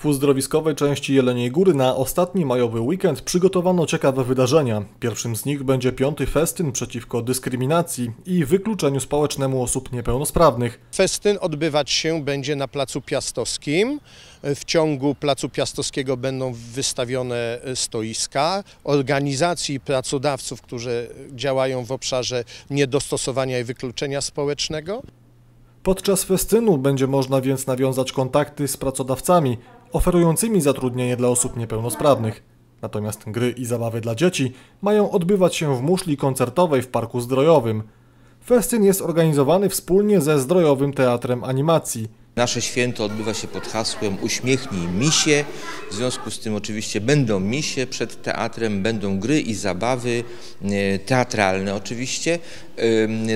W uzdrowiskowej części Jeleniej Góry na ostatni majowy weekend przygotowano ciekawe wydarzenia. Pierwszym z nich będzie piąty festyn przeciwko dyskryminacji i wykluczeniu społecznemu osób niepełnosprawnych. Festyn odbywać się będzie na Placu Piastowskim. W ciągu Placu Piastowskiego będą wystawione stoiska organizacji pracodawców, którzy działają w obszarze niedostosowania i wykluczenia społecznego. Podczas festynu będzie można więc nawiązać kontakty z pracodawcami oferującymi zatrudnienie dla osób niepełnosprawnych. Natomiast gry i zabawy dla dzieci mają odbywać się w muszli koncertowej w Parku Zdrojowym. Festyn jest organizowany wspólnie ze Zdrojowym Teatrem Animacji. Nasze święto odbywa się pod hasłem Uśmiechnij misie. W związku z tym oczywiście będą misie przed teatrem, będą gry i zabawy e, teatralne oczywiście.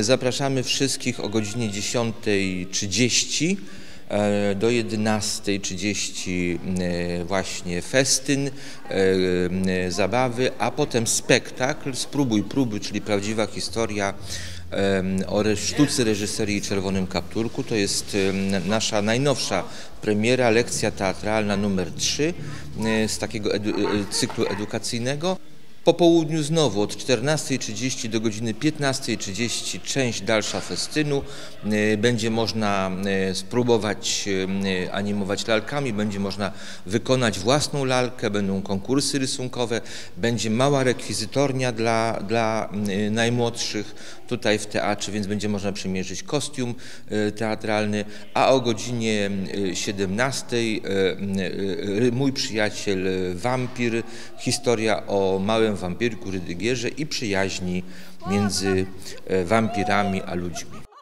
Zapraszamy wszystkich o godzinie 10.30 e, do 11.30 e, właśnie festyn, zabawy, a potem spektakl Spróbuj próby, czyli prawdziwa historia o sztuce reżyserii Czerwonym Kapturku. To jest nasza najnowsza premiera, lekcja teatralna numer 3 e, z takiego edu e, cyklu edukacyjnego. Po południu znowu od 14.30 do godziny 15.30 część dalsza festynu. E, będzie można spróbować animować lalkami, będzie można wykonać własną lalkę, będą konkursy rysunkowe, będzie mała rekwizytornia dla, dla najmłodszych tutaj w teatrze, więc będzie można przymierzyć kostium teatralny, a o godzinie 17 mój przyjaciel wampir, historia o małym wampirku Rydygierze i przyjaźni między e, wampirami a ludźmi.